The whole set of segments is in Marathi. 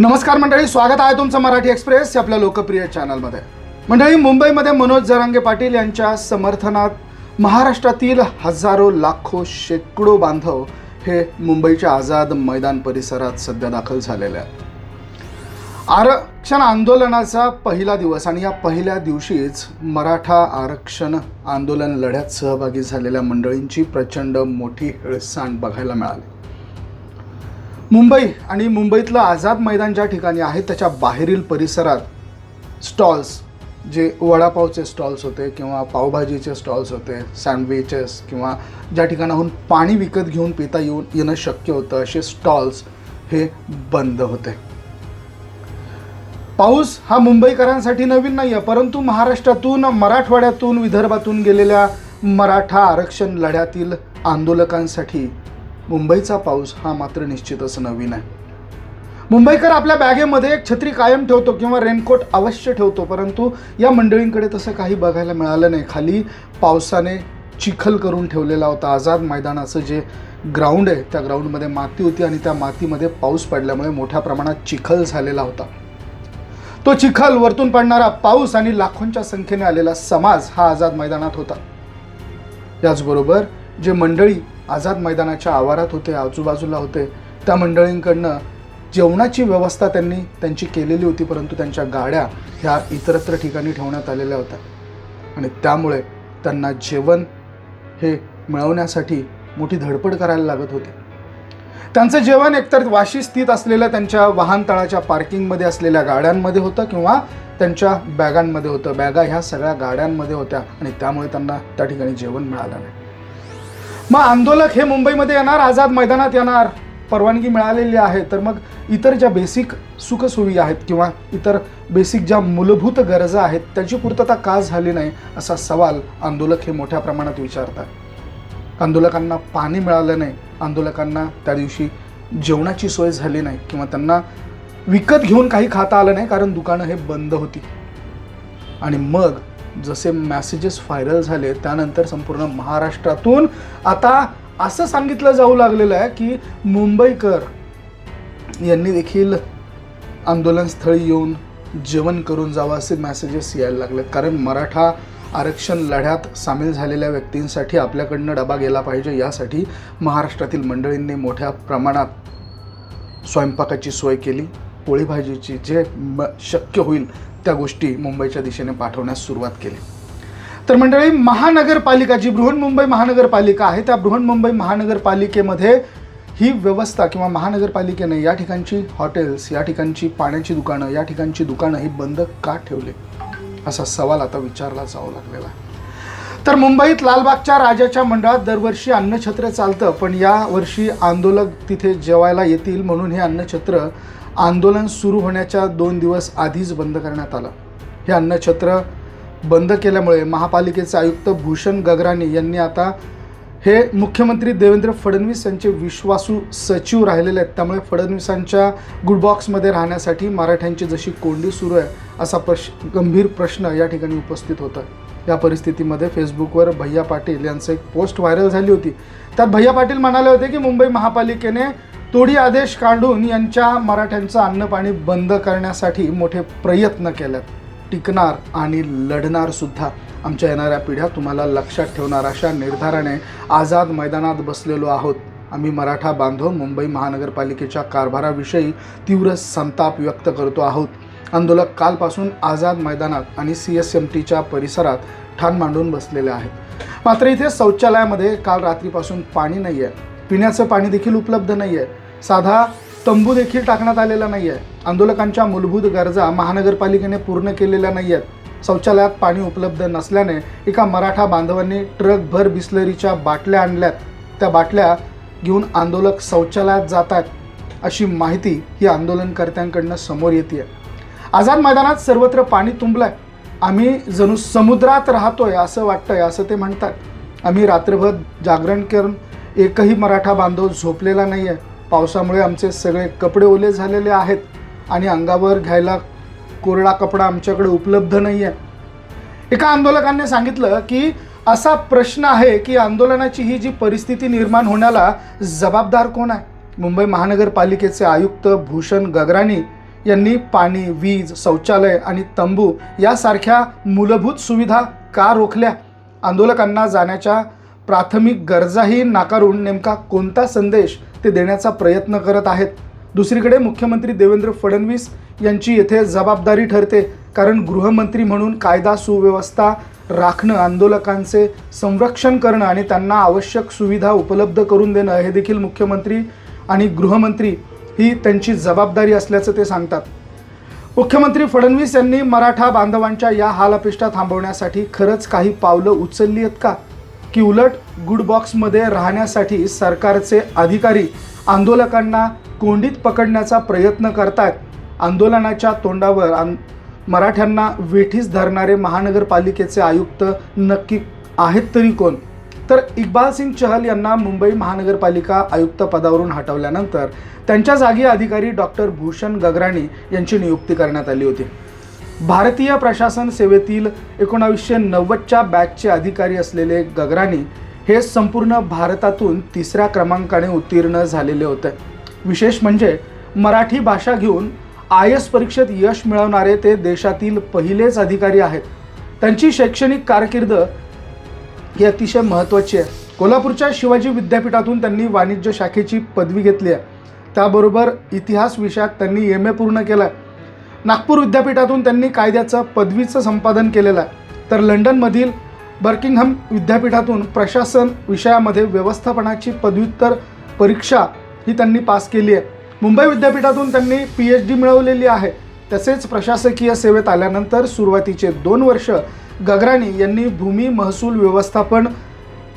नमस्कार मंडळी स्वागत आहे तुमचं मराठी एक्सप्रेस आपल्या लोकप्रिय चॅनलमध्ये. मंडळी मुंबईमध्ये मनोज जरांगे पाटील यांच्या समर्थनात महाराष्ट्रातील हजारो लाखो शेकडो बांधव हे मुंबईच्या आझाद मैदान परिसरात सध्या दाखल झालेले आहेत. आरक्षण आंदोलनाचा पहिला दिवस आणि या पहिल्या दिवशीच मराठा आरक्षण आंदोलन लढ्यात सहभागी झालेल्या मंडळींची प्रचंड मोठी हेळसांड बघायला मिळाली. मुंबई आणि मुंबईतलं आझाद मैदान ज्या ठिकाणी आहे त्याच्या बाहेरील परिसरात स्टॉल्स जे वडापावचे स्टॉल्स होते किंवा पावभाजीचे स्टॉल्स होते सँडविचेस किंवा ज्या ठिकाणाहून पाणी विकत घेऊन पिता येऊन येणं शक्य होतं असे स्टॉल्स हे बंद होते. पाऊस हा मुंबईकरांसाठी नवीन नाही आहे परंतु महाराष्ट्रातून मराठवाड्यातून विदर्भातून गेलेल्या मराठा आरक्षण लढ्यातील आंदोलकांसाठी मुंबईचा पाऊस हा मात्र निश्चितच नवीन आहे. मुंबईकर आपल्या बॅगेमध्ये एक छत्री कायम ठेवतो किंवा रेनकोट अवश्य ठेवतो परंतु या मंडळींकडे तसं काही बघायला मिळालं नाही. खाली पावसाने चिखल करून ठेवलेला होता आझाद मैदानाचं जे ग्राउंड आहे त्या ग्राउंडमध्ये माती होती आणि त्या मातीमध्ये पाऊस पडल्यामुळे मोठ्या प्रमाणात चिखल झालेला होता. तो चिखल वरतून पडणारा पाऊस आणि लाखोंच्या संख्येने आलेला समाज हा आझाद मैदानात होता. याचबरोबर जे मंडळी आझाद मैदानाच्या आवारात होते आजूबाजूला होते त्या मंडळींकडनं जेवणाची व्यवस्था त्यांनी त्यांची केलेली होती परंतु त्यांच्या गाड्या ह्या इतरत्र ठिकाणी ठेवण्यात आलेल्या होत्या. आणि त्यामुळे त्यांना जेवण हे मिळवण्यासाठी मोठी धडपड करायला लागत होती. त्यांचं जेवण एकतर वाशी स्थित असलेल्या त्यांच्या वाहनतळाच्या पार्किंगमध्ये असलेल्या गाड्यांमध्ये होतं किंवा त्यांच्या बॅगांमध्ये होतं. बॅगा ह्या सगळ्या गाड्यांमध्ये होत्या आणि त्यामुळे त्यांना त्या ठिकाणी जेवण मिळालं नाही. मग आंदोलक हे मुंबईमध्ये येणार आझाद मैदानात येणार. परवानगी मिळालेली आहे. तर मग इतर ज्या बेसिक सुखसुविधा आहेत किंवा इतर बेसिक ज्या मूलभूत गरजा आहेत त्याची पूर्तता का झाली नाही असा सवाल आंदोलक हे मोठ्या प्रमाणात विचारतात. आंदोलकांना पाणी मिळालं नाही. आंदोलकांना त्या दिवशी जेवणाची सोय झाली नाही किंवा त्यांना विकत घेऊन काही खाता आलं नाही कारण दुकानं हे बंद होती. आणि मग जसे मॅसेजेस व्हायरल झाले त्यानंतर संपूर्ण महाराष्ट्रातून आता असं सांगितलं जाऊ लागलेलं आहे की मुंबईकर यांनी देखील आंदोलनस्थळी येऊन जेवण करून जावं असे मॅसेजेस यायला लागलेत. कारण मराठा आरक्षण लढ्यात सामील झालेल्या व्यक्तींसाठी आपल्याकडनं डबा गेला पाहिजे. यासाठी महाराष्ट्रातील मंडळींनी मोठ्या प्रमाणात स्वयंपाकाची सोय केली. पोळी भाजीची जे म शक्य होईल त्या गोष्टी मुंबईच्या दिशेने पाठवण्यास सुरुवात केली. तर मंडळी महानगरपालिका जी बृहन्मुंबई महानगरपालिका आहे. त्या बृहन्मुंबई महानगरपालिकेमध्ये ही व्यवस्था किंवा महानगरपालिकेने या ठिकाणची हॉटेल्स या ठिकाणची पाण्याची दुकानं या ठिकाणची दुकानं ही बंद का ठेवली? असा सवाल आता विचारला जाऊ लागलेला आहे. तर मुंबईत लालबागच्या राजाच्या मंडळात दरवर्षी अन्नछत्र चालतं पण या वर्षी आंदोलक तिथे जेवायला येतील म्हणून हे अन्नछत्र आंदोलन सुरू होण्याच्या दोन दिवस आधीच बंद करण्यात आलं. हे अन्नछत्र बंद केल्यामुळे महापालिकेचे आयुक्त भूषण गगराणी यांनी आता हे मुख्यमंत्री देवेंद्र फडणवीस यांचे विश्वासू सचिव राहिलेले आहेत. त्यामुळे फडणवीसांच्या गुडबॉक्समध्ये राहण्यासाठी मराठ्यांची जशी कोंडी सुरू आहे असा प्रश गंभीर प्रश्न या ठिकाणी उपस्थित होता या परिस्थितीमध्ये फेसबुकवर भैया पाटील यांचं एक पोस्ट व्हायरल झाली होती. त्यात भैया पाटील म्हणाले होते की मुंबई महापालिकेने तोडी आदेश काढून यांच्या मराठ्यांचं अन्नपाणी बंद करण्यासाठी मोठे प्रयत्न केलेत. टिकणार आणि लढणार सुद्धा आमच्या येणाऱ्या पिढ्या तुम्हाला लक्षात ठेवणार अशा निर्धाराने आझाद मैदानात बसलेलो आहोत. आम्ही मराठा बांधव मुंबई महानगरपालिकेच्या कारभाराविषयी तीव्र संताप व्यक्त करतो आहोत. आंदोलक कालपासून आझाद मैदानात आणि सी एस एम टीच्या परिसरात ठाण मांडून बसलेले आहेत. मात्र इथे शौचालयामध्ये काल रात्रीपासून पाणी नाही आहे पिण्याचं पाणी देखील उपलब्ध नाही आहे साधा तंबू देखील टाकण्यात आलेला नाही आहे आंदोलकांच्या मूलभूत गरजा महानगरपालिकेने पूर्ण केलेल्या नाही आहेत शौचालयात पाणी उपलब्ध नसल्याने एका मराठा बांधवांनी ट्रकभर बिस्लरीच्या बाटल्या आणल्यात. त्या बाटल्या घेऊन आंदोलक शौचालयात जात आहेत अशी माहिती ही आंदोलनकर्त्यांकडनं समोर येते आझाद मैदानात सर्वत्र पाणी तुंबलंय. आम्ही जणू समुद्रात राहतोय असं वाटतंय असं ते म्हणतात. आम्ही रात्रभर जागरण करून एकही मराठा बांधव झोपलेला नाही आहे पावसामुळे आमचे सगळे कपडे ओले झालेले आहेत आणि अंगावर घ्यायला कोरडा कपडा आमच्याकडे उपलब्ध नाही आहे एका आंदोलकांनी सांगितलं की असा प्रश्न आहे की आंदोलनाची ही जी परिस्थिती निर्माण होण्याला जबाबदार कोण आहे? मुंबई महानगरपालिकेचे आयुक्त भूषण गगराणी यांनी पाणी वीज शौचालय आणि तंबू यासारख्या मूलभूत सुविधा का रोखल्या? आंदोलकांना जाण्याच्या प्राथमिक गरजाही नाकारून नेमका कोणता संदेश ते देण्याचा प्रयत्न करत आहेत? दुसरीकडे मुख्यमंत्री देवेंद्र फडणवीस यांची येथे जबाबदारी ठरते कारण गृहमंत्री म्हणून कायदा सुव्यवस्था राखणं आंदोलकांचे संरक्षण करणं आणि त्यांना आवश्यक सुविधा उपलब्ध करून देणं हे देखील मुख्यमंत्री आणि गृहमंत्री ही त्यांची जबाबदारी असल्याचं ते सांगतात. मुख्यमंत्री फडणवीस यांनी मराठा बांधवांच्या या हालअपेष्टा थांबवण्यासाठी खरंच काही पावलं उचलली आहेत का? की उलट गुड बॉक्समध्ये राहण्यासाठी सरकारचे अधिकारी आंदोलकांना कोंडीत पकडण्याचा प्रयत्न करतात आंदोलनाच्या तोंडावर आं मराठ्यांना वेठीस धरणारे महानगरपालिकेचे आयुक्त नक्की आहेत तरी कोण? तर इक्बाल सिंग चहल यांना मुंबई महानगरपालिका आयुक्त पदावरून हटवल्यानंतर त्यांच्या जागी अधिकारी डॉक्टर भूषण गगराणी यांची नियुक्ती करण्यात आली होती. भारतीय प्रशासन सेवेतील एकोणावीसशे नव्वदच्या बॅचचे अधिकारी असलेले गगराणी हे संपूर्ण भारतातून तिसऱ्या क्रमांकाने उत्तीर्ण झालेले होते. विशेष म्हणजे मराठी भाषा घेऊन आय एस परीक्षेत यश मिळवणारे ते देशातील पहिलेच अधिकारी आहेत. त्यांची शैक्षणिक कारकीर्द ही अतिशय महत्त्वाची आहे. कोल्हापूरच्या शिवाजी विद्यापीठातून त्यांनी वाणिज्य शाखेची पदवी घेतली आहे. त्याबरोबर इतिहास विषयात त्यांनी एम ए पूर्ण केला आहे. नागपूर विद्यापीठातून त्यांनी कायद्याचं पदवीचं संपादन केलेलं आहे. तर लंडनमधील बर्किंगहम विद्यापीठातून प्रशासन विषयामध्ये व्यवस्थापनाची पदव्युत्तर परीक्षा ही त्यांनी पास केली आहे. मुंबई विद्यापीठातून त्यांनी पी एच डी मिळवलेली आहे. तसेच प्रशासकीय सेवेत आल्यानंतर सुरुवातीचे दोन वर्ष गगराणी यांनी भूमी महसूल व्यवस्थापन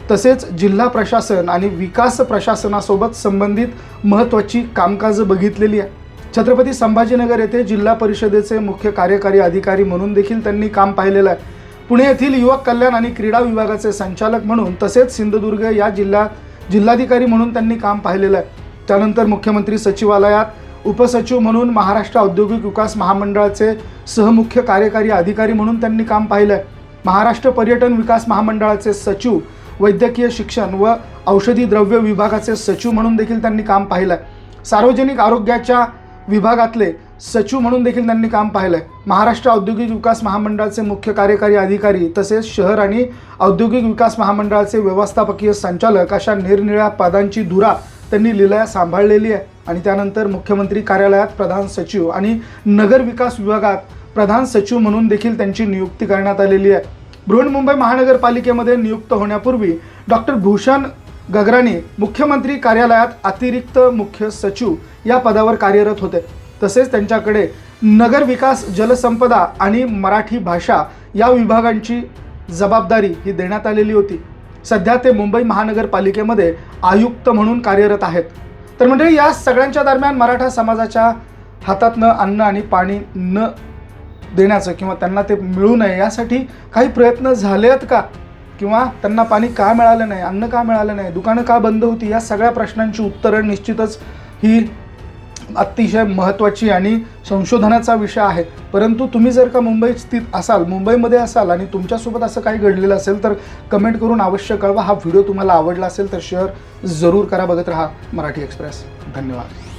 तसेच जिल्हा प्रशासन आणि विकास प्रशासनासोबत संबंधित महत्त्वाची कामकाजं बघितलेली आहे. छत्रपती संभाजीनगर येथे जिल्हा परिषदेचे मुख्य कार्यकारी अधिकारी म्हणून देखील त्यांनी काम पाहिलेलं आहे. पुणे येथील युवक कल्याण आणि क्रीडा विभागाचे संचालक म्हणून तसेच सिंधुदुर्ग या जिल्हा जिल्हाधिकारी म्हणून त्यांनी काम पाहिलेलं आहे. त्यानंतर मुख्यमंत्री सचिवालयात उपसचिव म्हणून महाराष्ट्र औद्योगिक विकास महामंडळाचे सहमुख्य कार्यकारी अधिकारी म्हणून त्यांनी काम पाहिलं आहे. महाराष्ट्र पर्यटन विकास महामंडळाचे सचिव वैद्यकीय शिक्षण व औषधी द्रव्य विभागाचे सचिव म्हणून देखील त्यांनी काम पाहिलं आहे सार्वजनिक आरोग्याच्या विभागातले सचिव म्हणून देखील त्यांनी काम पाहिलं आहे महाराष्ट्र औद्योगिक विकास महामंडळाचे मुख्य कार्यकारी अधिकारी तसेच शहर आणि औद्योगिक विकास महामंडळाचे व्यवस्थापकीय संचालक अशा निरनिळ्या पदांची धुरा त्यांनी लिलया सांभाळलेली आहे. आणि त्यानंतर मुख्यमंत्री कार्यालयात प्रधान सचिव आणि नगर विकास विभागात प्रधान सचिव म्हणून देखील त्यांची नियुक्ती करण्यात आलेली आहे. बृहन्मुंबई महानगरपालिकेमध्ये नियुक्त होण्यापूर्वी डॉक्टर भूषण गगराणी मुख्यमंत्री कार्यालयात अतिरिक्त मुख्य सचिव या पदावर कार्यरत होते. तसेच त्यांच्याकडे नगर विकास जलसंपदा आणि मराठी भाषा या विभागांची जबाबदारी ही देण्यात आलेली होती. सध्या ते मुंबई महानगरपालिकेमध्ये आयुक्त म्हणून कार्यरत आहेत. तर म्हणजे या सगळ्यांच्या दरम्यान मराठा समाजाच्या हातातनं अन्न आणि पाणी न देण्याचं किंवा त्यांना ते मिळू नये यासाठी काही प्रयत्न झाले आहेत का? किंवा त्यांना पाणी का मिळालं नाही अन्न का मिळालं नाही दुकानं का बंद होती या सगळ्या प्रश्नांची उत्तरं निश्चितच ही अतिशय महत्त्वाची आणि संशोधनाचा विषय आहे. परंतु तुम्ही जर का मुंबईत स्थित असाल मुंबईमध्ये असाल आणि तुमच्यासोबत असं काही घडलेलं असेल तर कमेंट करून अवश्य कळवा. हा व्हिडिओ तुम्हाला आवडला असेल तर शेअर जरूर करा. बघत राहा मराठी एक्सप्रेस. धन्यवाद.